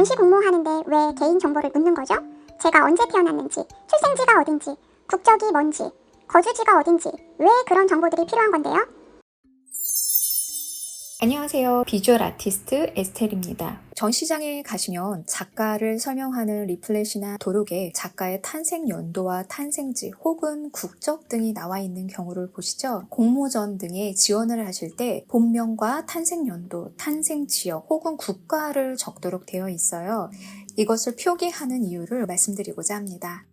전시 공모하는데 왜 개인 정보를 묻는 거죠? 제가 언제 태어났는지, 출생지가 어딘지, 국적이 뭔지, 거주지가 어딘지, 왜 그런 정보들이 필요한 건데요? 안녕하세요. 비주얼 아티스트 에스텔입니다. 전시장에 가시면 작가를 설명하는 리플렛이나 도록에 작가의 탄생 연도와 탄생지 혹은 국적 등이 나와 있는 경우를 보시죠. 공모전 등에 지원을 하실 때 본명과 탄생 연도, 탄생 지역 혹은 국가를 적도록 되어 있어요. 이것을 표기하는 이유를 말씀드리고자 합니다.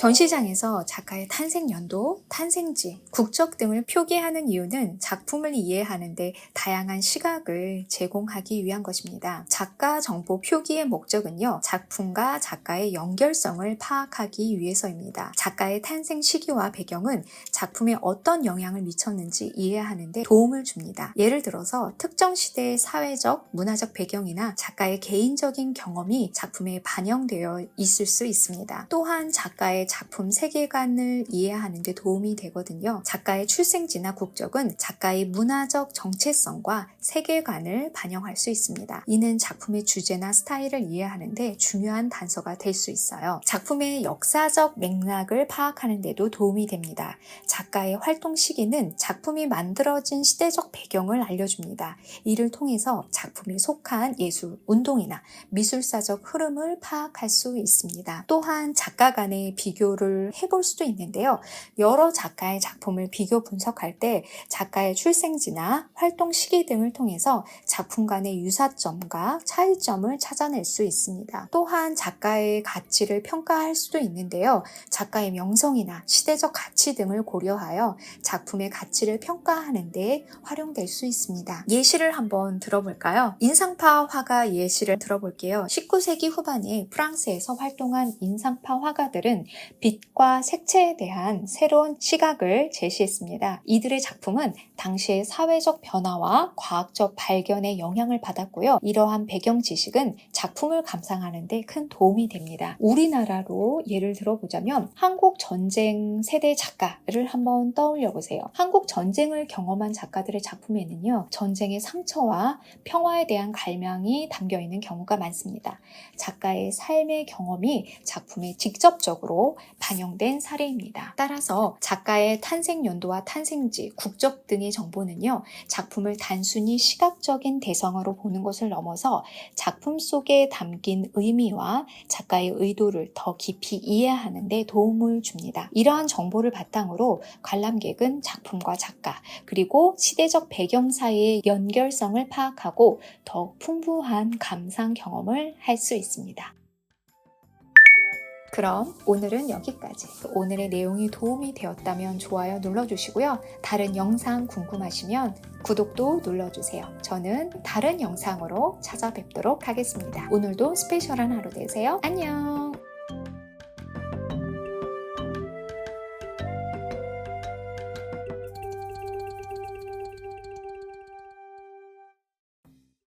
전시장에서 작가의 탄생 연도, 탄생지, 국적 등을 표기하는 이유는 작품을 이해하는데 다양한 시각을 제공하기 위한 것입니다. 작가 정보 표기의 목적은요, 작품과 작가의 연결성을 파악하기 위해서입니다. 작가의 탄생 시기와 배경은 작품에 어떤 영향을 미쳤는지 이해하는데 도움을 줍니다. 예를 들어서 특정 시대의 사회적, 문화적 배경이나 작가의 개인적인 경험이 작품에 반영되어 있을 수 있습니다. 또한 작가의 작품 세계관을 이해하는 데 도움이 되거든요. 작가의 출생지나 국적은 작가의 문화적 정체성과 세계관을 반영할 수 있습니다. 이는 작품의 주제나 스타일을 이해하는데 중요한 단서가 될 수 있어요. 작품의 역사적 맥락을 파악하는 데도 도움이 됩니다. 작가의 활동 시기는 작품이 만들어진 시대적 배경을 알려줍니다. 이를 통해서 작품에 속한 예술, 운동이나 미술사적 흐름을 파악할 수 있습니다. 또한 작가 간의 비 교를 해볼 수도 있는데요. 여러 작가의 작품을 비교 분석할 때 작가의 출생지나 활동 시기 등을 통해서 작품 간의 유사점과 차이점을 찾아낼 수 있습니다. 또한 작가의 가치를 평가할 수도 있는데요. 작가의 명성이나 시대적 가치 등을 고려하여 작품의 가치를 평가하는 데 활용될 수 있습니다. 예시를 한번 들어볼까요? 인상파 화가 예시를 들어볼게요. 19세기 후반에 프랑스에서 활동한 인상파 화가들은 빛과 색채에 대한 새로운 시각을 제시했습니다. 이들의 작품은 당시의 사회적 변화와 과학적 발견에 영향을 받았고요. 이러한 배경 지식은 작품을 감상하는 데 큰 도움이 됩니다. 우리나라로 예를 들어보자면 한국 전쟁 세대 작가를 한번 떠올려 보세요. 한국 전쟁을 경험한 작가들의 작품에는요. 전쟁의 상처와 평화에 대한 갈망이 담겨 있는 경우가 많습니다. 작가의 삶의 경험이 작품에 직접적으 로 반영된 사례입니다. 따라서 작가의 탄생 연도와 탄생지, 국적 등의 정보는요, 작품을 단순히 시각적인 대상으로 보는 것을 넘어서 작품 속에 담긴 의미와 작가의 의도를 더 깊이 이해하는 데 도움을 줍니다. 이러한 정보를 바탕으로 관람객은 작품과 작가, 그리고 시대적 배경 사이의 연결성을 파악하고 더욱 풍부한 감상 경험을 할 수 있습니다. 그럼 오늘은 여기까지. 오늘의 내용이 도움이 되었다면 좋아요 눌러주시고요. 다른 영상 궁금하시면 구독도 눌러주세요. 저는 다른 영상으로 찾아뵙도록 하겠습니다. 오늘도 스페셜한 하루 되세요. 안녕!